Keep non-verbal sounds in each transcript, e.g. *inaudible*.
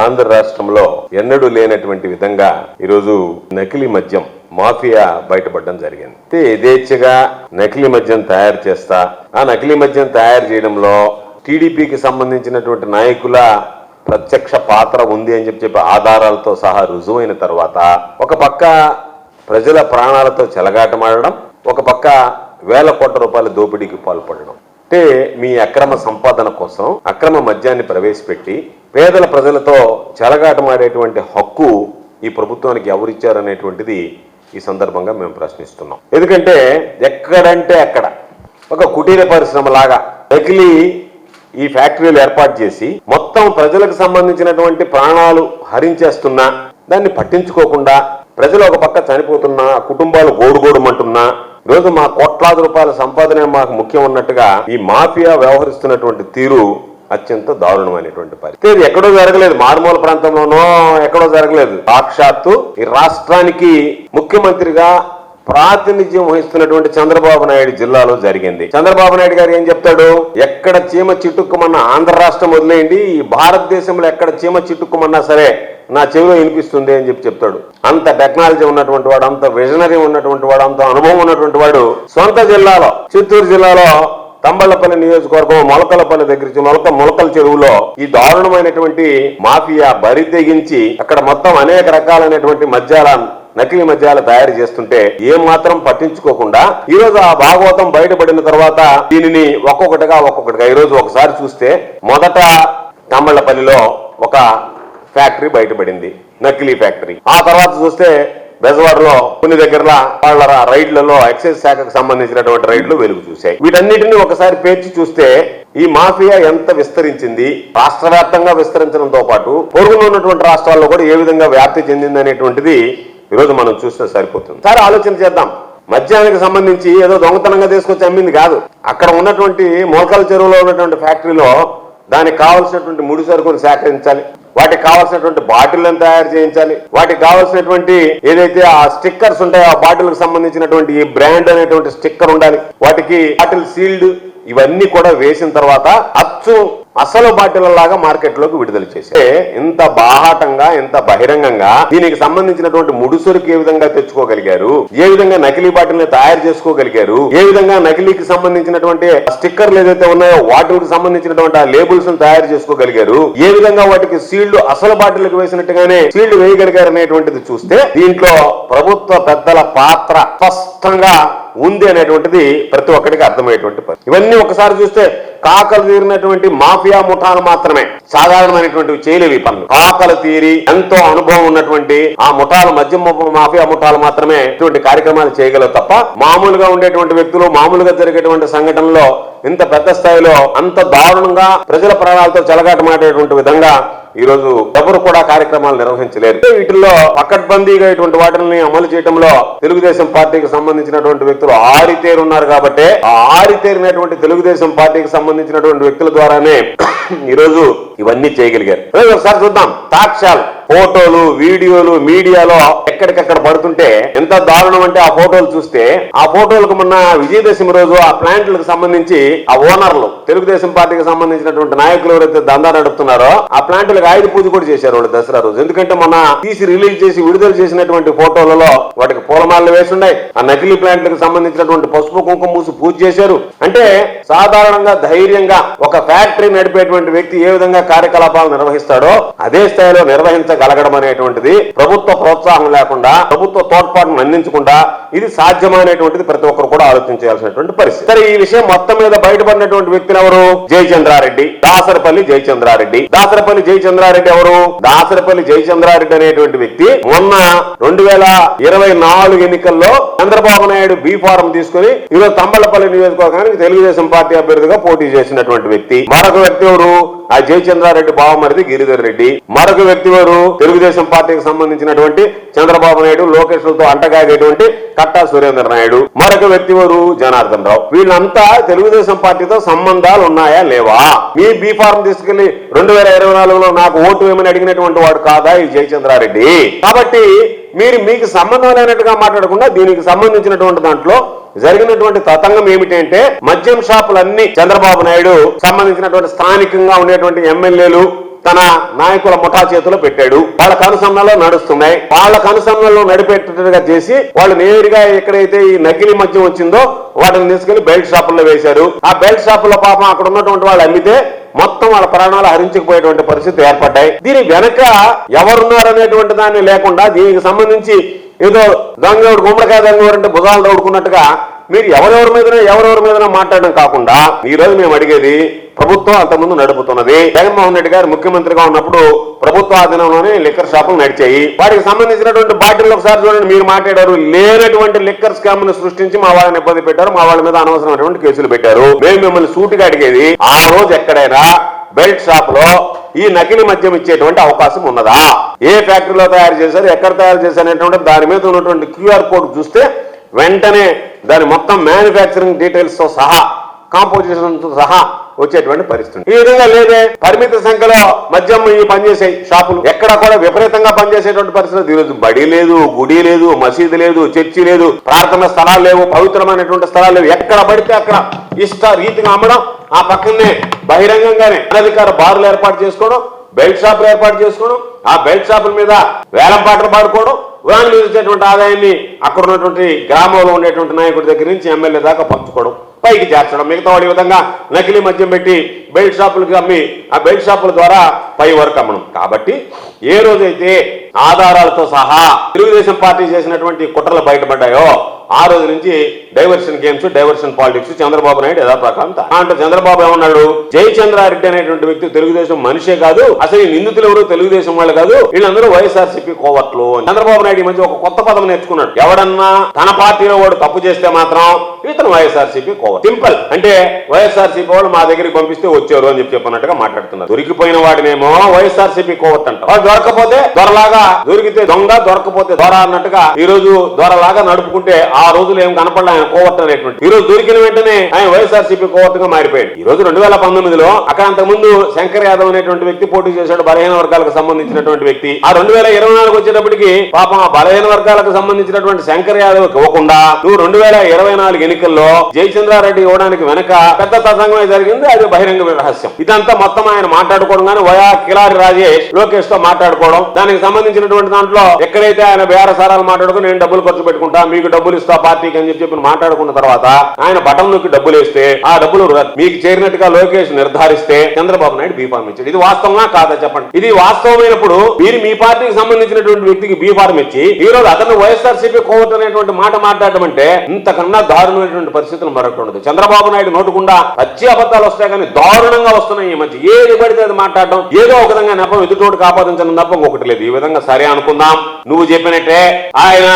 ఆంధ్ర రాష్ట్రంలో ఎన్నడూ లేనటువంటి విధంగా ఈరోజు నకిలీ మద్యం మాఫియా బయటపడడం జరిగింది. అయితే యథేచ్ఛగా నకిలీ మద్యం తయారు చేస్తా ఆ నకిలీ మద్యం తయారు చేయడంలో టీడీపీకి సంబంధించినటువంటి నాయకుల ప్రత్యక్ష పాత్ర ఉంది అని చెప్పి చెప్పి ఆధారాలతో సహా రుజువైన తర్వాత ఒక పక్క ప్రజల ప్రాణాలతో చెలగాటమాడడం ఒక పక్క వేల కోట్ల రూపాయల దోపిడీకి పాల్పడడం. అంటే మీ అక్రమ సంపాదన కోసం అక్రమ మద్యాన్ని ప్రవేశపెట్టి పేదల ప్రజలతో చెలగాటమాడేటువంటి హక్కు ఈ ప్రభుత్వానికి ఎవరిచ్చారనేటువంటిది ఈ సందర్భంగా మేము ప్రశ్నిస్తున్నాం. ఎందుకంటే ఎక్కడంటే అక్కడ ఒక కుటీర పరిశ్రమ లాగా నకిలీ ఈ ఫ్యాక్టరీలు ఏర్పాటు చేసి మొత్తం ప్రజలకు సంబంధించినటువంటి ప్రాణాలు హరించేస్తున్నా దాన్ని పట్టించుకోకుండా ప్రజలు ఒక పక్క చనిపోతున్నా కుటుంబాలు గోడుగోడుమంటున్నా రోజు మా కోట్లాది రూపాయల సంపాదనే మాకు ముఖ్యం ఉన్నట్టుగా ఈ మాఫియా వ్యవహరిస్తున్నటువంటి తీరు అత్యంత దారుణమైనటువంటి పరిస్థితి. ఇది ఎక్కడో జరగలేదు. మారుమూల ప్రాంతంలోనో ఎక్కడో జరగలేదు. సాక్షాత్తు ఈ రాష్ట్రానికి ముఖ్యమంత్రిగా ప్రాతినిధ్యం వహిస్తున్నటువంటి చంద్రబాబు నాయుడు జిల్లాలో జరిగింది. చంద్రబాబు నాయుడు గారు ఏం చెప్తాడు? ఎక్కడ చీమ చిట్టుక్కుమన్న ఆంధ్ర రాష్ట్రం వదిలేయండి ఈ భారతదేశంలో ఎక్కడ చీమ చిట్టుకుమన్నా సరే నా చెవిలో వినిపిస్తుంది అని చెప్పి చెప్తాడు. అంత టెక్నాలజీ ఉన్నటువంటి వాడు అంత విజనరీ ఉన్నటువంటి వాడు అంత అనుభవం ఉన్నటువంటి వాడు సొంత జిల్లాలో చిత్తూరు జిల్లాలో తంబళ్ళపల్లి నియోజకవర్గం మొలకలపల్లి దగ్గర మొలక మొలకల చెరువులో ఈ దారుణమైనటువంటి మాఫియా బరి తెగించి అక్కడ మొత్తం అనేక రకాలైనటువంటి మద్యాల నకిలీ మద్యాలు తయారు చేస్తుంటే ఏ మాత్రం పట్టించుకోకుండా ఈ రోజు ఆ భాగవతం బయటపడిన తర్వాత దీనిని ఒక్కొక్కటిగా ఒక్కొక్కటిగా ఈ రోజు ఒకసారి చూస్తే మొదట తమ్మళ్ళపల్లిలో ఒక ఫ్యాక్టరీ బయటపడింది నకిలీ ఫ్యాక్టరీ. ఆ తర్వాత చూస్తే బెజవాడలో కొన్ని దగ్గరలో వాళ్ళ రైడ్లలో ఎక్సైజ్ శాఖకు సంబంధించినటువంటి రైడ్లు వెలుగు చూశాయి. వీటన్నిటిని ఒకసారి పేర్చి చూస్తే ఈ మాఫియా ఎంత విస్తరించింది రాష్ట్ర వ్యాప్తంగా విస్తరించడంతో పాటు పొరుగున ఉన్నటువంటి రాష్ట్రాల్లో కూడా ఏ విధంగా వ్యాప్తి చెందింది అనేటువంటిది ఈరోజు మనం చూస్తే సరిపోతుంది. సరే ఆలోచన చేద్దాం. మద్యానికి సంబంధించి ఏదో దొంగతనంగా తీసుకొచ్చి అమ్మింది కాదు. అక్కడ ఉన్నటువంటి మోకాల చెరువులో ఉన్నటువంటి ఫ్యాక్టరీలో దానికి కావాల్సినటువంటి ముడి సరుకును సేకరించాలి. వాటికి కావాల్సినటువంటి బాటిళ్ళను తయారు చేయించాలి. వాటికి కావాల్సినటువంటి ఏదైతే ఆ స్టిక్కర్స్ ఉంటాయో ఆ బాటిల్కి సంబంధించినటువంటి ఈ బ్రాండ్ అనేటువంటి స్టిక్కర్ ఉండాలి. వాటికి బాటిల్ సీల్డ్ ఇవన్నీ కూడా వేసిన తర్వాత అచ్చు అసలు బాటిలలాగా మార్కెట్లోకి మార్కెట్లోకి విడుదల చేసి ఇంత బాహాటంగా ఇంత బహిరంగంగా దీనికి సంబంధించినటువంటి ముడిసరుకు ఏ విధంగా తెచ్చుకోగలిగారు? ఏ విధంగా నకిలీ బాటిల్ని తయారు చేసుకోగలిగారు? ఏ విధంగా నకిలీకి సంబంధించినటువంటి స్టిక్కర్లు ఏదైతే ఉన్నాయో వాటికి సంబంధించినటువంటి ఆ లేబుల్స్ తయారు చేసుకోగలిగారు? ఏ విధంగా వాటికి సీల్డ్ అసలు బాటిల్కి వేసినట్టుగానే సీల్డ్ వేయగలిగారు అనేటువంటిది చూస్తే దీంట్లో ప్రభుత్వ పెద్దల పాత్ర స్పష్టంగా ఉంది అనేటువంటిది ప్రతి ఒక్కరికి అర్థమయ్యేటువంటి పని ఇవన్నీ ఒకసారి చూస్తే కాకలు తీరినటువంటి మాఫియా ముఠాలు మాత్రమే. సాధారణమైనటువంటి చేయలేవి పనులు. కాకలు తీరి ఎంతో అనుభవం ఉన్నటువంటి ఆ ముఠాలు మధ్య మాఫియా ముఠాలు మాత్రమే ఇటువంటి కార్యక్రమాలు చేయగలవు తప్ప మామూలుగా ఉండేటువంటి వ్యక్తులు మామూలుగా జరిగేటువంటి సంఘటనలో ఇంత పెద్ద స్థాయిలో అంత దారుణంగా ప్రజల ప్రాణాలతో చెలగాటమాడేటువంటి విధంగా ఈ రోజు ఎవరు కూడా కార్యక్రమాలు నిర్వహించలేరు. వీటిల్లో పకడ్బందీగా ఇటువంటి వాటిని అమలు చేయడంలో తెలుగుదేశం పార్టీకి సంబంధించినటువంటి వ్యక్తులు ఆరితేరున్నారు కాబట్టి ఆ ఆరితేరినటువంటి తెలుగుదేశం పార్టీకి సంబంధించినటువంటి వ్యక్తుల ద్వారానే *clears throat* ఈ రోజు ఇవన్నీ చేయగలిగారు. ఒకసారి చూద్దాం. సాక్ష్యాలు ఫోటోలు వీడియోలు మీడియాలో ఎక్కడికక్కడ పడుతుంటే ఎంత దారుణం అంటే ఆ ఫోటోలు చూస్తే ఆ ఫోటోలకు మొన్న విజయదశమి రోజు ఆ ప్లాంట్లకు సంబంధించి ఆ ఓనర్లు తెలుగుదేశం పార్టీకి సంబంధించినటువంటి నాయకులు ఎవరైతే దందా నడుపుతున్నారో ఆ ప్లాంట్లకు ఆయుధ పూజ కూడా చేశారు వాళ్ళు దసరా రోజు. ఎందుకంటే మొన్న తీసి రిలీజ్ చేసి విడుదల చేసినటువంటి ఫోటోలలో వాటికి పూలమాలలు వేసి ఆ నకిలీ ప్లాంట్లకు సంబంధించినటువంటి పసుపు కుంకుమ మూసి పూజ చేశారు. అంటే సాధారణంగా ధైర్యంగా ఒక ఫ్యాక్టరీ నడిపేటువంటి వ్యక్తి ఏ విధంగా కార్యకలాపాలు నిర్వహిస్తాడో అదే స్థాయిలో కలగడం అనేటువంటిది ప్రభుత్వ ప్రోత్సాహం లేకుండా ప్రభుత్వ తోడ్పాటును అందించకుండా ఇది సాధ్యమైనటువంటిది ప్రతి ఒక్కరు కూడా ఆలోచించాల్సినటువంటి పరిస్థితి. సరే ఈ విషయం మొత్తం మీద బయటపడినటువంటి వ్యక్తులు ఎవరు? జయచంద్రారెడ్డి దాసరపల్లి జయచంద్రారెడ్డి. దాసరపల్లి జయచంద్రారెడ్డి ఎవరు? దాసరపల్లి జయచంద్రారెడ్డి అనేటువంటి వ్యక్తి మొన్న రెండు వేల ఇరవై నాలుగు ఎన్నికల్లో చంద్రబాబు నాయుడు బి ఫారం తీసుకుని ఈరోజు తంబలపల్లి నియోజకవర్గానికి తెలుగుదేశం పార్టీ అభ్యర్థిగా పోటీ చేసినటువంటి వ్యక్తి. మరొక వ్యక్తి ఎవరు? ఆ జయచంద్రారెడ్డి బావమరిది గిరిధర్ రెడ్డి. మరొక వ్యక్తి ఎవరు? తెలుగుదేశం పార్టీకి సంబంధించినటువంటి చంద్రబాబు నాయుడు లోకేష్లతో అంటగాగేటువంటి కట్టా సురేంద్ర నాయుడు. మరొక వ్యక్తి వారు జనార్దన్ రావు. వీళ్ళంతా తెలుగుదేశం పార్టీతో సంబంధాలు ఉన్నాయా లేవా? మీ బీఫార్మ్ తీసుకెళ్ళి రెండు వేల ఇరవై నాలుగులో నాకు ఓటు వేయమని అడిగినటువంటి వాడు కాదా ఈ జయచంద్రారెడ్డి? కాబట్టి మీరు మీకు సంబంధం లేనట్టుగా మాట్లాడకుండా దీనికి సంబంధించినటువంటి దాంట్లో జరిగినటువంటి తతంగం ఏమిటంటే మద్యం షాపులన్నీ చంద్రబాబు నాయుడు సంబంధించినటువంటి స్థానికంగా ఉండేటువంటి ఎమ్మెల్యేలు తన నాయకుల ముఠా చేతిలో పెట్టాడు. వాళ్ళ కనుసన్నలో నడుస్తున్నాయి. వాళ్ళ కనుసన్నలో నడిపేటట్టుగా చేసి వాళ్ళు నేరుగా ఎక్కడైతే ఈ నకిలీ మద్యం వచ్చిందో వాటిని తీసుకెళ్ళి బెల్ట్ షాపుల్లో వేశారు. ఆ బెల్ట్ షాపుల్లో పాపం అక్కడ ఉన్నటువంటి వాళ్ళు అమ్మితే మొత్తం వాళ్ళ ప్రాణాలు హరించుకుపోయేటువంటి పరిస్థితి ఏర్పడ్డాయి. దీని వెనక ఎవరున్నారనేటువంటి దాన్ని లేకుండా దీనికి సంబంధించి ఏదో దొంగ గుమ్మడికాయ దొంగ అంటే భుజాలు తోడుకున్నట్టుగా మీరు ఎవరెవరి మీద ఎవరెవరి మీద మాట్లాడడం కాకుండా ఈ రోజు మేము అడిగేది ప్రభుత్వం అంతకుముందు నడుపుతున్నది. జగన్మోహన్ రెడ్డి గారు ముఖ్యమంత్రిగా ఉన్నప్పుడు ప్రభుత్వ ఆధీనంలోనే లిక్కర్ షాపులు నడిచాయి. వాటికి సంబంధించినటువంటి బాటిల్ ఒకసారి చూడండి మీరు మాట్లాడారు లేనటువంటి లిక్కర్ స్కామ్ను సృష్టించి మా వాళ్ళని ఇబ్బంది పెట్టారు మా వాళ్ళ మీద అనవసరమైనటువంటి కేసులు పెట్టారు. మేము మిమ్మల్ని సూటిగా అడిగేది ఆ రోజు ఎక్కడైనా బెల్ట్ షాప్లో ఈ నకిలీ మద్యం ఇచ్చేటువంటి అవకాశం ఉన్నదా? ఏ ఫ్యాక్టరీలో తయారు చేశారు ఎక్కడ తయారు చేశారు అనేటువంటి దాని మీద ఉన్నటువంటి క్యూఆర్ కోడ్ చూస్తే వెంటనే దాని మొత్తం మ్యానుఫ్యాక్చరింగ్ డీటెయిల్స్తో సహా కాంపోజిషన్తో సహా వచ్చేటువంటి పరిస్థితి. ఈ విధంగా లేదే పరిమిత సంఖ్యలో మద్యం ఈ పనిచేసే షాపులు. ఎక్కడ కూడా విపరీతంగా పనిచేసేటువంటి పరిస్థితి ఈరోజు బడి లేదు గుడి లేదు మసీదు లేదు చర్చి లేదు ప్రార్థన స్థలాలు లేవు పవిత్రమైనటువంటి స్థలాలు లేవు. ఎక్కడ పడితే అక్కడ ఇష్ట రీతిగా అమ్మడం ఆ పక్కనే బహిరంగంగానే అనధికార బారులు ఏర్పాటు చేసుకోవడం బెల్ట్ షాపులు ఏర్పాటు చేసుకోవడం ఆ బెల్ట్ షాపుల మీద వేలం పాటలు పాడుకోవడం వాని మీద వచ్చేటువంటి ఆదాయాన్ని అక్కడ ఉన్నటువంటి గ్రామంలో ఉండేటువంటి నాయకుడి దగ్గర నుంచి ఎమ్మెల్యే దాకా పంచుకోవడం పైకి చేర్చడం మిగతా వాడి విధంగా నకిలీ మద్యం పెట్టి బెల్ట్ షాపులకు అమ్మి ఆ బెల్ట్ షాపుల ద్వారా పై వరకు అమ్మడం. కాబట్టి ఏ రోజైతే ఆధారాలతో సహా తెలుగుదేశం పార్టీ చేసినటువంటి కుట్రలు బయటపడ్డాయో ఆ రోజు నుంచి diversion games diversion politics Chandrababu Naidu యథాప్రకారం అంటే చంద్రబాబు ఏమన్నాడు? జయచంద్రారెడ్డి అనేటువంటి వ్యక్తి తెలుగుదేశం మనిషే కాదు అసలు ఈ నిందితులు ఎవరు? తెలుగుదేశం వాళ్ళు కాదు వీళ్ళందరూ వైఎస్ఆర్సీపీ కోవట్లు చంద్రబాబు నాయుడు మంచి మధ్య ఒక కొత్త పదం నేర్చుకున్నాడు. ఎవడన్నా తన పార్టీలో వాడు తప్పు చేస్తే మాత్రం ఇతను వైఎస్ఆర్సీపీ కోవట్ సింపుల్. అంటే వైఎస్ఆర్సీపీ వాళ్ళు మా దగ్గరికి పంపిస్తే వచ్చారు అని చెప్పి చెప్పినట్టుగా మాట్లాడుతున్నారు. దొరికిపోయిన వాడినేమో వైఎస్ఆర్సీపీ కోవట్ అంట దొరకపోతే దొరలాగా దొరికితే దొంగ దొరకపోతే దొర అన్నట్టుగా ఈ రోజు దొరలాగా నడుపుకుంటే ఆ రోజులు ఏం కనపడలే ఆయన కోవట్ అనేటువంటి. ఈ రోజు దొరికిన వెంటనే ఆయన వైఎస్ఆర్సీపీ కోవట్గా మారిపోయాడు. ఈ రోజు రెండు వేల పంతొమ్మిదిలో అక్కడ అంతకుముందు శంకర్ యాదవ్ అనేటువంటి వ్యక్తి పోటీ చేశాడు బలహీన వర్గాలకు సంబంధించినటువంటి వ్యక్తి. ఆ రెండు వేల ఇరవై నాలుగు వచ్చేటప్పటికి పాపం ఆ బలహీన వర్గాలకు సంబంధించినటువంటి శంకర్ యాదవ్ ఇవ్వకుండా నువ్వు రెండు వేల ఇరవై నాలుగు ఎన్నికల్లో జయచంద్రారెడ్డి ఇవ్వడానికి వెనక పెద్ద తతంగమే జరిగింది అది బహిరంగ రహస్యం. ఇదంతా మొత్తం ఆయన మాట్లాడుకోవడం కానీ వయా కిలారి రాజేష్ లోకేష్తో మాట్లాడుకోవడం. దానికి సంబంధించినటువంటి దాంట్లో ఎక్కడైతే ఆయన బేరసారాలు మాట్లాడుకుని నేను డబ్బులు ఖర్చు పెట్టుకుంటా మీకు డబ్బులు ఇస్తా పార్టీకి అని చెప్పి మాట్లాడుకున్న తర్వాత ఆయన బటన్ నొక్కి డబ్బులు వేస్తే ఆ డబ్బులు మీకు చేరినట్టుగా లోకేష్ నిర్ధారిస్తే చంద్రబాబు నాయుడు బీఫార్మ్ ఇచ్చాడు. ఇది వాస్తవమా కాదా చెప్పండి? ఇది వాస్తవమైనప్పుడు మీరు మీ పార్టీకి సంబంధించినటువంటి వ్యక్తికి బీఫార్మ్ ఇచ్చి ఈ రోజు అతను వైఎస్ఆర్సీపీ కోవట్ అనేటువంటి మాట మాట్లాడడం అంటే ఇంతకన్నా దారుణమైనటువంటి పరిస్థితులు మరొకటి ఉండదు. చంద్రబాబు నాయుడు నోటుకుండా పచ్చి అబద్ధాలు వస్తాయి కానీ దారుణంగా వస్తున్నాయి ఈ మధ్య. ఏది పడితే అది మాట్లాడడం ఏదో ఒక విధంగా నెపం ఎదుటోటి కాపాదించడం తప్ప ఇంకొకటి లేదు. ఈ విధంగా సరే అనుకుందాం. నువ్వు చెప్పినట్టే ఆయన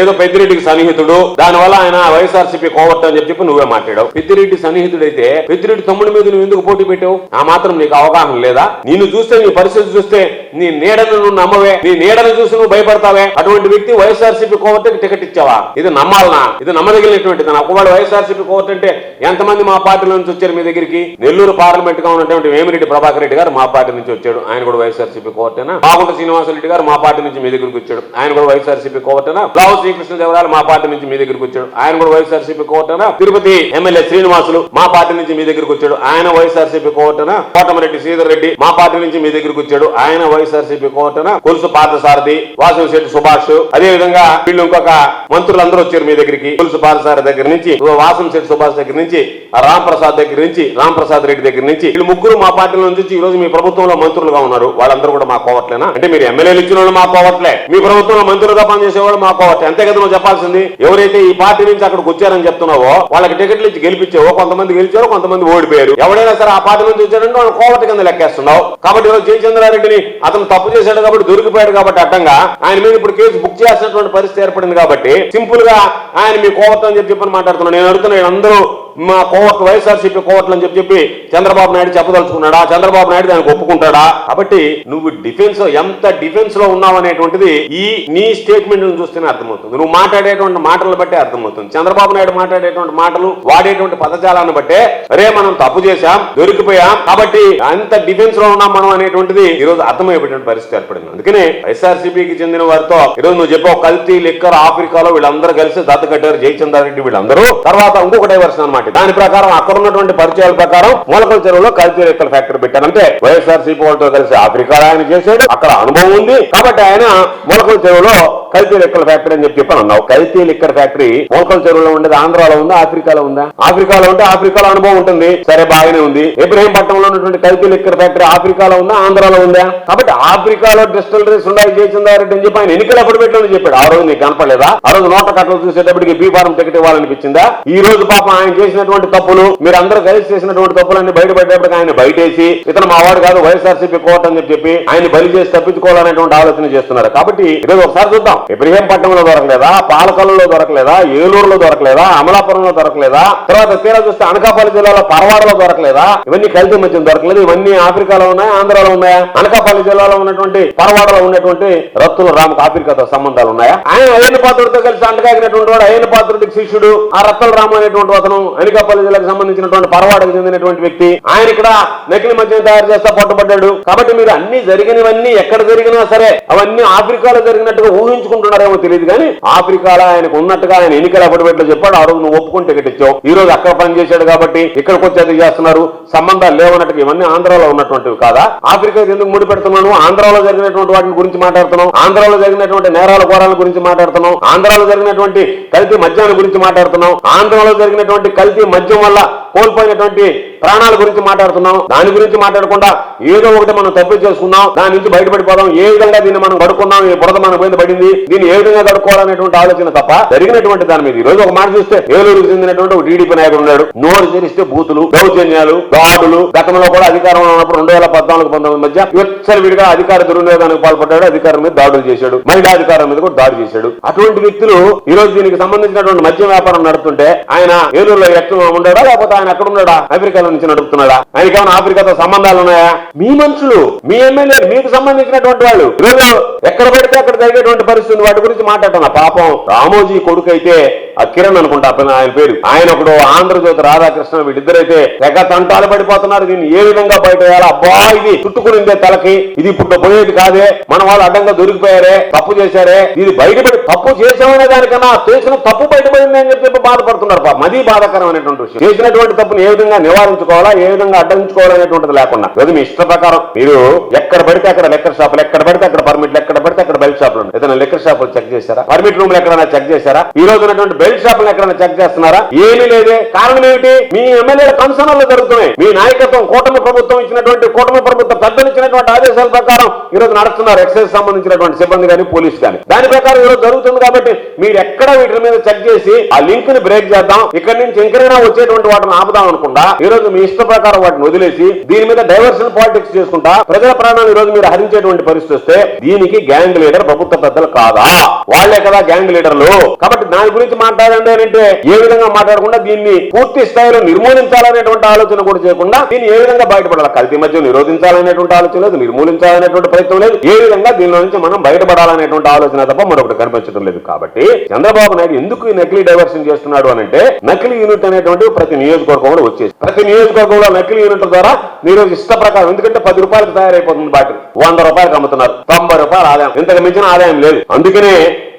ఏదో పెద్దిరెడ్డికి సన్నిహితుడు. దానివల్ల ఆయన వైఎస్ఆర్సీపీ కోవట్ అని చెప్పి నువ్వే మాట్లాడావు. పెద్దిరెడ్డి సన్నిహితుడైతే పెద్దిరెడ్డి తమ్ముడి మీద నువ్వు ఎందుకు పోటీ పెట్టావు? ఆ మాత్రం నీకు అవగాహన లేదా? నిన్ను చూస్తే నీ పరిస్థితి చూస్తే నీ నీడను నువ్వు నమ్మవే. నీ నీడను చూసి నువ్వు భయపడతావే. అటువంటి వ్యక్తి వైఎస్ఆర్సీపీ కోవట్కి టికెట్ ఇచ్చావా? ఇది నమ్మాలనా? ఇది నమ్మదగినటువంటిది ఒకవేళ వైఎస్ఆర్సీపీ కోవట్ అంటే ఎంతమంది మా పార్టీలో నుంచి వచ్చారు మీ దగ్గరికి? నెల్లూరు పార్లమెంట్గా ఉన్నటువంటి వేమిరెడ్డి ప్రభాకర్ రెడ్డి గారు మా పార్టీ నుంచి వచ్చాడు. ఆయన కూడా వైఎస్ఆర్సీపీ కోవట్టేనా బాగుంట శ్రీనివాసరెడ్డి గారు మా పార్టీ నుంచి మీ దగ్గరికి వచ్చాడు. ఆయన కూడా వైఎస్ఆర్సీపీ కోవట్టేనా రావు శ్రీకృష్ణదేవరాయలు మా పార్టీ నుంచి మీ దగ్గరికి వచ్చాడు. ఆయన కూడా వైఎస్ఆర్సీపీ కోవట్టేనా తిరుపతి ఎమ్మెల్యే శ్రీనివాసులు మా పార్టీ నుంచి మీ దగ్గరికి వచ్చాడు. ఆయన వైఎస్ఆర్సీపీ కోవట్టేనా కోటమిరెడ్డి శ్రీధర్ రెడ్డి మా పార్టీ నుంచి మీ దగ్గరికి వచ్చాడు. ఆయన వైఎస్ఆర్సీపీ కోవట్టేనా కొలుసు పార్థసారథి వాసం శెట్టి సుభాష్. అదే విధంగా వీళ్ళు ఇంకొక మంత్రులందరూ వచ్చారు మీ దగ్గరికి. కొలుసు పార్థసారథి దగ్గర నుంచి వాసంశెట్టి సుభాష్ దగ్గర నుంచి రామ్ ప్రసాద్ దగ్గర నుంచి రామ్ ప్రసాద్ రెడ్డి దగ్గర నుంచి వీళ్ళు ముగ్గురు మా పార్టీలో నుంచి ఈ రోజు మీ ప్రభుత్వంలో మంత్రులుగా ఉన్నారు. వాళ్ళందరూ కూడా మా కోవట్లేనా? అంటే మీరు ఎమ్మెల్యేలు ఇచ్చిన వాళ్ళు మా కోవట్లే. మీ ప్రభుత్వంలో మంత్రులుగా పనిచేసేవాళ్ళు మా కోవట్లే అంతే కదా నువ్వు చెప్పాల్సింది? ఎవరైతే ఈ పార్టీ నుంచి అక్కడికి వచ్చారని చెప్తున్నావో వాళ్ళకి టికెట్లు ఇచ్చి గెలిపించావో. కొంతమంది గెలిచారు కొంతమంది ఓడిపోయారు. ఎవడైనా సరే ఆ పార్టీ నుంచి వచ్చారంటే వాళ్ళు కోవట కింద లెక్కేస్తున్నావు. కాబట్టి ఈరోజు జయచంద్రారెడ్డిని అతను తప్పు చేశాడు కాబట్టి దొరికిపోయాడు కాబట్టి అడ్డంగా ఆయన మీద ఇప్పుడు కేసు బుక్ చేయాల్సినటువంటి పరిస్థితి ఏర్పడింది కాబట్టి సింపుల్గా ఆయన మీ కోవట్ అని చెప్పి చెప్పని మాట్లాడుతున్నాను. నేను అడుగుతున్నాను అందరూ మా కోవట్లు వైఎస్ఆర్సీపీ కోవట్లు అని చెప్పి చెప్పి చంద్రబాబు నాయుడు చెప్పదలుచుకున్నాడా? చంద్రబాబు నాయుడు దానికి ఒప్పుకుంటాడా? కాబట్టి నువ్వు డిఫెన్స్ ఎంత డిఫెన్స్లో ఉన్నావు అనేటువంటిది ఈ నీ స్టేట్మెంట్ చూస్తేనే అర్థమవుతుంది. నువ్వు మాట్లాడేటువంటి మాటలు బట్టే అర్థమవుతుంది. చంద్రబాబు నాయుడు మాట్లాడేటువంటి మాటలు వాడేటువంటి పదజాలాన్ని బట్టే అరే మనం తప్పు చేశాం దొరికిపోయాం కాబట్టి అంత డిఫెన్స్లో ఉన్నాం మనం అనేటువంటిది ఈ రోజు అర్థమైపోయినటువంటి పరిస్థితి ఏర్పడింది. అందుకనే వైఎస్ఆర్సీపీకి చెందిన వారితో ఈ రోజు నువ్వు చెప్పావు కల్తీ లిక్కర్ ఆఫ్రికాలో వీళ్ళందరూ కలిసి దత్త కట్టారు జయచంద్రారెడ్డి వీళ్ళందరూ. తర్వాత ఇంకొక డైవర్షన్ అనమాట మాట దాని ప్రకారం అక్కడ ఉన్నటువంటి పరిచయాల ప్రకారం మూలకల చెరువులో కల్తీ రెక్కల ఫ్యాక్టరీ పెట్టారంటే వైఎస్ఆర్ సిపి వాళ్ళతో కలిసి ఆఫ్రికాలో ఆయన చేశాడు. అక్కడ అనుభవం ఉంది. కాబట్టి ఆయన మూలకల చెరువులో కల్తీ లిక్కర్ ఫ్యాక్టరీ అని చెప్పి చెప్పాను అన్నావు. కల్తీ లిక్కర్ ఫ్యాక్టరీ మోకల చెరువులో ఉండేది ఆంధ్రాలో ఉందా ఆఫ్రికాలో ఉందా? ఆఫ్రికాలో ఉంటే ఆఫ్రికాలో అనుభవం ఉంటుంది. సరే బాగానే ఉంది. ఇబ్రహీంపట్నంలో ఉన్నటువంటి కల్తీ లిక్కర్ ఫ్యాక్టరీ ఆఫ్రికాలో ఉందా ఆంధ్రాలో ఉందా? కాబట్టి ఆఫ్రికాలో డిస్టిలరీస్ ఉన్నాయి జయచందారెడ్డి అని చెప్పి ఆయన ఎన్నికలు అప్పుడు పెట్టాలని చెప్పాడు. ఆ రోజు నీకు కనపడలేదా? ఆ రోజు నోట కట్టలు చూసేటప్పటికి బీ ఫారం టికెట్ ఇవ్వాలనిపించిందా? ఈ రోజు పాపం ఆయన చేసి చేసినటువంటి తప్పులు మీరు అందరూ కలిసి చేసినటువంటి తప్పులన్నీ బయటపడేటప్పటికి ఆయన బయటేసి ఇతను మా వాడు కాదు వైఎస్ఆర్సీపీ కోట అని చెప్పి ఆయన బలి చేసి తప్పించుకోవాలనేటువంటి ఆలోచన చేస్తున్నారు. కాబట్టి ఈరోజు ఒకసారి చూద్దాం. ఇబ్రహీంపట్నంలో దొరకలేదా? పాలకొల్లలో దొరకలేదా? ఏలూరులో దొరకలేదా? అమలాపురంలో దొరకలేదా? తర్వాత తీరా చూస్తే అనకాపల్లి జిల్లాలో పరవాడలో దొరకలేదా? ఇవన్నీ కలిసి మధ్యం దొరకలేదు. ఇవన్నీ ఆఫ్రికాలో ఉన్నాయా? ఆంధ్రాలో ఉన్నాయా? అనకాపల్లి జిల్లాలో ఉన్నటువంటి పరవాడలో ఉన్నటువంటి రత్తుల రామకు ఆఫ్రికాతో సంబంధాలు ఉన్నాయా? ఆయన అయ్యన పాత్రతో కలిసి అంటగాగినటువంటి వాడు అయ్యన పాత్రుడికి శిష్యుడు ఆ రత్తుల రాము అనేటువంటి అతను అనకాపల్లి జిల్లాకు సంబంధించినటువంటి పరవాడకు చెందినటువంటి వ్యక్తి. ఆయన ఇక్కడ నకిలీ మద్యం తయారు చేస్తా పట్టుబడ్డాడు. కాబట్టి మీరు అన్ని జరిగినవన్నీ ఎక్కడ జరిగినా సరే అవన్నీ ఆఫ్రికాలో జరిగినట్టుగా ఊహించుకుంటున్నారేమో తెలియదు కానీ ఆఫ్రికాలో ఆయనకు ఉన్నట్టుగా ఆయన ఎన్నికల అఫిడవిట్లో చెప్పాడు. ఆ రోజు నువ్వు ఒప్పుకుని టికెట్ ఇచ్చావు. ఈ రోజు అక్కడ పని చేశాడు కాబట్టి ఇక్కడికి వచ్చి అది చేస్తున్నారు. సంబంధాలు లేవన్నట్టుగా ఇవన్నీ ఆంధ్రాలో ఉన్నటువంటివి కాదా? ఆఫ్రికా ఎందుకు ముడి పెడుతున్నాను ఆంధ్రాలో జరిగినటువంటి వాటిని గురించి మాట్లాడుతున్నాం ఆంధ్రాలో జరిగినటువంటి నేరాల ఘోరాల గురించి మాట్లాడుతున్నాం ఆంధ్రాలో జరిగినటువంటి కలిపి మద్యాన్ని గురించి మాట్లాడుతున్నాం ఆంధ్రాలో జరిగినటువంటి కల్తీ మద్యం వల్ల కోల్పోయినటువంటి ప్రాణాల గురించి మాట్లాడుతున్నాం. దాని గురించి మాట్లాడకుండా ఏదో ఒకటి మనం తప్పు చేసుకున్నాం. దాని నుంచి బయటపడిపోదాం. ఏ విధంగా దీన్ని మనం కడుక్కున్నాం? ఈ బురద మన పోయింది పడింది? దీన్ని ఏ విధంగా కడుక్కోవాలనేటువంటి ఆలోచన తప్ప జరిగినటువంటి దాని మీద. ఈ రోజు ఒక మాట చూస్తే ఏలూరుకు చెందినటువంటి ఒక టీడీపీ నాయకుడు ఉన్నాడు. నోరు తెరిస్తే బూతులు దౌర్జన్యాలు దాడులు గతంలో కూడా అధికారంలో ఉన్నప్పుడు రెండు వేల పద్నాలుగు పంతొమ్మిది మధ్య విచ్చలవిడిగా అధికార దుర్వినియోగానికి పాల్పడ్డాడు. అధికారం మీద దాడులు చేశాడు. మహిళా అధికారం మీద కూడా దాడి చేశాడు. అటువంటి వ్యక్తులు ఈ రోజు దీనికి సంబంధించినటువంటి మద్యం వ్యాపారం నడుపుతుంటే ఆయన ఏలూరులో ఎక్కడ ఉండడా లేకపోతే ఆయన అక్కడ ఉన్నాడా? అమెరికాలో నుంచి నడుపుతున్నాడా? ఆయనకి ఏమైనా ఆఫ్రికాతో సంబంధాలు ఉన్నాయా? మీ మనుషులు మీ ఎమ్మెల్యే మీకు సంబంధించినటువంటి వాళ్ళు. ఈరోజు ఎక్కడ పడితే అక్కడ జరిగేటువంటి పరిస్థితి వాటి గురించి మాట్లాడటం పాపం రామోజీ కొడుకు అయితే ఆ కిరణ్ అనుకుంటా ఆయన పేరు. ఆయన ఒకడు ఆంధ్రజ్యోతి రాధాకృష్ణ వీళ్ళిద్దరైతే తెగ తంటాలు పడిపోతున్నారు. దీన్ని ఏ విధంగా బయట వేయాలి అబ్బా ఇది చుట్టుకునిందే తలకి. ఇది ఇప్పుడు పోయేది కాదే. మన వాళ్ళు అడ్డంగా దొరికిపోయారే తప్పు చేశారే. ఇది బయటపడి తప్పు చేసామనే దానికన్నా చేసిన తప్పు బయటపడింది అని చెప్పి బాధపడుతున్నారు పాపం. అది బాధాకరమైనటువంటి విషయం. చేసినటువంటి తప్పును ఏ విధంగా నివారించుకోవాలా ఏ విధంగా అడ్డించుకోవాలనేటువంటిది లేకుండా. అది మీ ఇష్ట ప్రకారం. మీరు ఎక్కడ పడితే అక్కడ లెక్కర్ షాపులు ఎక్కడ పడితే అక్కడ పర్మిట్లు ఎక్కడ పడితే అక్కడ బెల్ట్ షాపులు ఏదైనా లెక్కర్ షాపులు చెక్ చేశారా? పర్మిట్ రూమ్లు ఎక్కడైనా చెక్ చేశారా? ఈ రోజు ఉన్నటువంటి బెల్ట్ షాపులు ఎక్కడైనా చెక్ చేస్తున్నారా? ఏమీ లేదే. కారణం ఏమిటి? మీ ఎమ్మెల్యేల కన్సర్న్లు జరుగుతున్నాయి. మీ నాయకత్వం కూటమి ప్రభుత్వం ఇచ్చినటువంటి కూటమి ప్రభుత్వం పెద్దలు ఇచ్చినటువంటి ఆదేశాల ప్రకారం ఈ రోజు నడుస్తున్నారు. ఎక్సైజ్ సంబంధించినటువంటి సిబ్బంది కానీ పోలీసు కానీ. దాని ప్రకారం ఈ రోజు జరుగుతుంది కాబట్టి మీరు ఎక్కడ వీటి మీద చెక్ చేసి ఆ లింక్ని బ్రేక్ చేద్దాం. ఇక్కడ నుంచి ఇంకైనా వచ్చేటువంటి వాటిని ఆపుదాం అనుకుంటా. ఈ రోజు మీ ఇష్ట ప్రకారం వాటిని వదిలేసి దీని మీద డైవర్షన్ పాలిటిక్స్ చేసుకుంటా ప్రజల ప్రాణాలు ఈ రోజు మీరు హరించేటువంటి పరిస్థితి వస్తే దీనికి గ్యాంగ్ లీడర్ ప్రభుత్వ పెద్దలు కాదా? వాళ్ళే కదా గ్యాంగ్ లీడర్లు కాబట్టి దాని గురించి మాట్లాడండి అంటే ఏ విధంగా మాట్లాడకుండా దీన్ని పూర్తి స్థాయిలో నిర్మూలించాలనేటువంటి ఆలోచన కూడా చేయకుండా దీన్ని ఏ విధంగా బయటపడాలి? కల్తీ మధ్య నిరోధించాలనేటువంటి ఆలోచన లేదు నిర్మూలించాలనేటువంటి ప్రయత్నం లేదు. ఏ విధంగా దీనిలో నుంచి మనం బయటపడాలనేటువంటి ఆలోచన తప్ప మరొకటి కనిపించడం లేదు. కాబట్టి చంద్రబాబు నాయుడు ఎందుకు నకిలీ డైవర్షన్ చేస్తున్నాడు అని అంటే నకిలీ యూనిట్ అనేటువంటి ప్రతి నియోజకవర్గంలో వచ్చేసి ప్రతి నియోజకవర్గంలో నకిలీ యూనిట్ల ద్వారా మీరు ఇష్ట ప్రకారం ఎందుకంటే పది రూపాయలకు తయారైపోతుంది బాటిల్ వంద రూపాయలకు అమ్ముతున్నారు. తొంభై రూపాయల ఆదాయం. ఇంతకు మించిన ఆదాయం లేదు. అందుకనే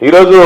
ఈ రోజు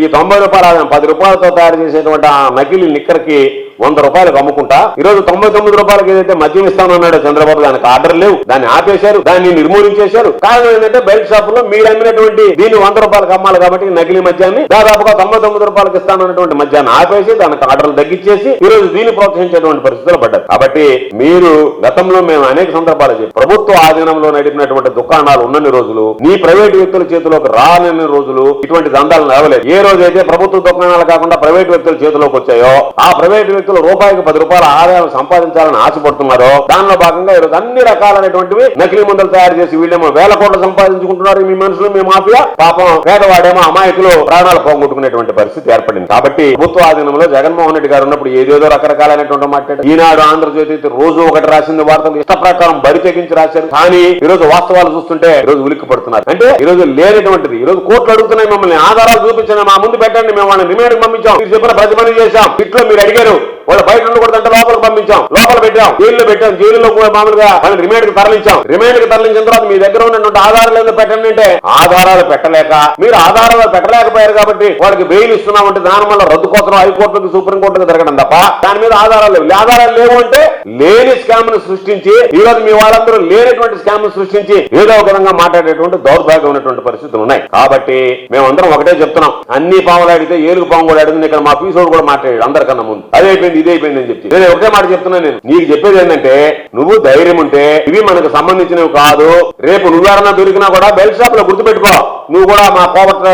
ఈ తొంభై రూపాయల ఆదాయం పది రూపాయలతో తయారు చేసేటువంటి ఆ నకిలీ నిక్కర్కి వంద రూపాయలకు అమ్ముకుంటా? ఈ రోజు తొంభై తొమ్మిది రూపాయలకి ఏదైతే మద్యం ఇస్తానన్నాడు చంద్రబాబు దానికి ఆర్డర్ లేవు. దాన్ని ఆపేశారు దాన్ని నిర్మూలించేశారు. కారణం ఏంటంటే బెల్ట్ షాప్లో మీరు అమ్మినటువంటి దీన్ని వంద రూపాయలకు అమ్మాలి కాబట్టి నకిలీ మద్యాన్ని దాదాపుగా తొంభై తొమ్మిది రూపాయలకు ఇస్తానన్నటువంటి మద్యాన్ని ఆపేసి దానికి ఆర్డర్లు తగ్గించేసి ఈ రోజు దీన్ని ప్రోత్సహించేటువంటి పరిస్థితులు పడ్డారు. కాబట్టి మీరు గతంలో మేము అనేక సందర్భాలు చెప్పి. ప్రభుత్వ ఆధీనంలో నడిపినటువంటి దుకాణాలు ఉన్నన్ని రోజులు నీ ప్రైవేట్ వ్యక్తుల చేతిలోకి రానన్ని రోజులు ఇటువంటి దందాలు నడవలేదు. ఏ రోజైతే ప్రభుత్వ దుకాణాలు కాకుండా ప్రైవేట్ వ్యక్తుల చేతిలోకి వచ్చాయో ఆ ప్రైవేట్ వ్యక్తులు రూపాయికి పది రూపాయల ఆదాయం సంపాదించాలని ఆశపడుతున్నారో దానిలో భాగంగా ఈరోజు అన్ని రకాలైనటువంటివి నకిలీ మందులు తయారు చేసి వీళ్ళేమో వేల కోట్లు సంపాదించుకుంటున్నారు మీ మనుషులు మీ మాఫియా. పాపం పేదవాడేమో అమాయకులు ప్రాణాలు పోగొట్టుకునేటువంటి పరిస్థితి ఏర్పడింది. కాబట్టి ప్రభుత్వ ఆధీనంలో జగన్మోహన్ రెడ్డి గారు ఉన్నప్పుడు ఏదేదో రకరకాలైనటువంటి మాట్లాడారు. ఈనాడు ఆంధ్రజ్యోతి రోజు ఒకటి రాసింది వార్తలు. ఇష్ట ప్రకారం బరి తెగించి రాశారు. కానీ ఈ రోజు వాస్తవాలు చూస్తుంటే ఈ రోజు ఉలిక్కి పడుతున్నారు అంటే ఈ రోజు లేనటువంటిది. ఈ రోజు కోర్టులు అడుగుతున్నాయి మమ్మల్ని. ఆధారాలు చూపించండి మా ముందు పెట్టండి మేము వాళ్ళని రిమాండ్ పంపించాం. మీరు చెప్పిన ప్రతి పని చేశాం. ఇట్లో మీరు అడిగారు. వాళ్ళు బయట ఉండకూడదంటే లోపలికి పంపించాం. లోపల పెట్టాం. జైల్లో పెట్టాం. జైల్లో కూడా మామూలుగా వాళ్ళని రిమైండ్కి తరలించాం. రిమైండ్కి తరలించిన తర్వాత మీ దగ్గర ఉన్నటువంటి ఆధారాలు ఏదో పెట్టండి అంటే ఆధారాలు పెట్టలేక మీరు ఆధారాలు పెట్టలేకపోయారు కాబట్టి వాళ్ళకి బెయిల్ ఇస్తున్నామంటే దాని వల్ల రద్దు కోసం హైకోర్టుకి సుప్రీంకోర్టుకి తిరగడం తప్ప దాని మీద ఆధారాలు లేవు. ఆధారాలు లేవు అంటే లేని స్కామ్ను సృష్టించి ఈ రోజు మీ వాళ్ళందరూ లేనటువంటి స్కామ్ను సృష్టించి ఏదో ఒక విధంగా మాట్లాడేటువంటి దౌర్భాగ్యం ఉన్నటువంటి పరిస్థితులు ఉన్నాయి. కాబట్టి మేమందరం ఒకటే చెప్తున్నాం. అన్ని పాములు అడిగితే ఏలుగు పాము కూడా అడిగింది ఇక్కడ మా పీసోడు కూడా మాట్లాడాడు అందరికన్నా ముందు. అదే అయిపోయింది ఇది అయిపోయింది అని చెప్పి నేను ఒకే మాట చెప్తున్నాను నేను. నీకు చెప్పేది ఏంటంటే నువ్వు ధైర్యం ఉంటే ఇవి మనకు సంబంధించినవి కాదు. రేపు నువ్వెవరన్నా దొరికినా కూడా బెల్ట్ షాప్లో గుర్తుపెట్టుకో. నువ్వు కూడా మా కోపట్ల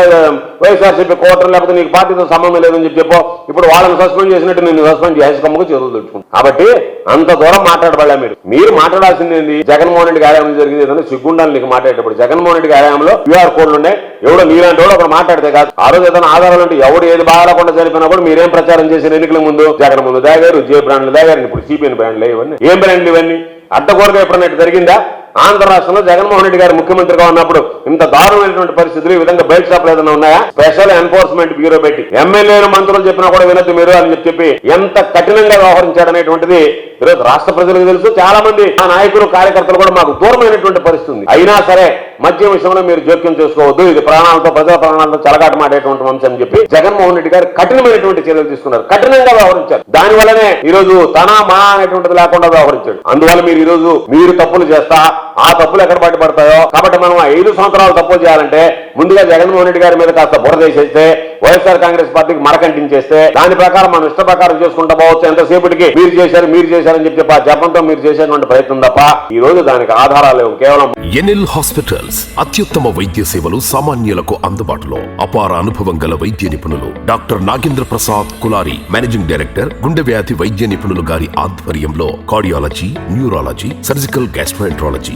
వైఎస్ఆర్సీపీ కోటర్ లేకపోతే నీకు పార్టీతో సంబంధం లేదని చెప్పి చెప్పు. ఇప్పుడు వాళ్ళని సస్పెండ్ చేసినట్టు నేను సస్పెండ్ చేసి కమ్మకు చేతులు తెచ్చుకుంటాను కాబట్టి అంత దూరం మాట్లాడబడలే మీరు. మీరు మాట్లాడాల్సింది ఏంది? జగన్మోహన్ రెడ్డి కార్యాలయం జరిగింది ఏదైనా సిగ్గుండాలి నీకు మాట్లాడేటప్పుడు. జగన్మోహన్ రెడ్డి కార్యాలయంలో క్యూఆర్ కోడ్లు ఉండే. ఎవడో నీలాంటి వాడు అక్కడ మాట్లాడితే కాదు. ఆ రోజు ఏదైనా ఆధారాలు ఉంటే ఎవడు ఏది బాగాలకుండా జరిపినప్పుడు మీరేం ప్రచారం చేసిన ఎన్నికల ముందు జగన్ ముందు దాగారు జే బ్రాండ్లు దాగారు ఇప్పుడు సిపిఎన్ బ్రాండ్లు ఇవన్నీ. ఏం బ్రాండ్లు ఇవన్నీ? అడ్డగోరగా ఎప్పుడన్నా ఇట్లా జరిగిందా? ఆంధ్ర రాష్ట్రంలో జగన్మోహన్ రెడ్డి గారు ముఖ్యమంత్రిగా ఉన్నప్పుడు ఇంత దారుణమైనటువంటి పరిస్థితులు ఈ విధంగా బయట షాప్లు ఏదైనా ఉన్నాయా? స్పెషల్ ఎన్ఫోర్స్మెంట్ బ్యూరో పెట్టి ఎమ్మెల్యేలు మంత్రులు చెప్పినా కూడా వినొద్దు మీరు అని చెప్పి చెప్పి ఎంత కఠినంగా వ్యవహరించాడనేటువంటిది ఈరోజు రాష్ట్ర ప్రజలకు తెలుసు. చాలా మంది ఆ నాయకులు కార్యకర్తలు కూడా మాకు దూరమైనటువంటి పరిస్థితి అయినా సరే మద్యం విషయంలో మీరు జోక్యం చేసుకోవద్దు. ఇది ప్రాణాలతో ప్రజల ప్రాణాలతో చెలగాట మాడేటువంటి అంశం అని చెప్పి జగన్మోహన్ రెడ్డి గారు కఠినమైనటువంటి చర్యలు తీసుకున్నారు. కఠినంగా వ్యవహరించారు. దాని వల్లనే ఈ రోజు తన మా అనేటువంటిది లేకుండా వ్యవహరించాడు. అందువల్ల మీరు ఈ రోజు మీరు తప్పులు చేస్తా ఆ తప్పులు ఎక్కడ పట్టుబడతాయో కాబట్టి మనం ఐదు సంవత్సరాలు తప్పులు చేయాలంటే ముందుగా జగన్మోహన్ రెడ్డి గారి మీద కాస్త బురదేసేస్తే వైఎస్ఆర్ కాంగ్రెస్ పార్టీకి మరకంటించేస్తే దాని ప్రకారం మనం ఇష్ట ప్రకారం చేసుకుంటా పోవచ్చు. ఎంతసేపటికి మీరు చేశారు మీరు చేశారని చెప్పి చెప్పి జపంతో మీరు చేసేటువంటి ప్రయత్నం తప్ప ఈ రోజు దానికి ఆధారాలు కేవలం ఎన్ఎల్ హాస్పిటల్స్ అత్యుత్తమ వైద్య సేవలు సామాన్యులకు అందుబాటులో అపార అనుభవం గల వైద్య నిపుణులు doctor Nagendra Prasad Kulari managing director గుండె వ్యాధి వైద్య నిపుణులు గారి ఆధ్వర్యంలో cardiology neurology surgical gastroenterology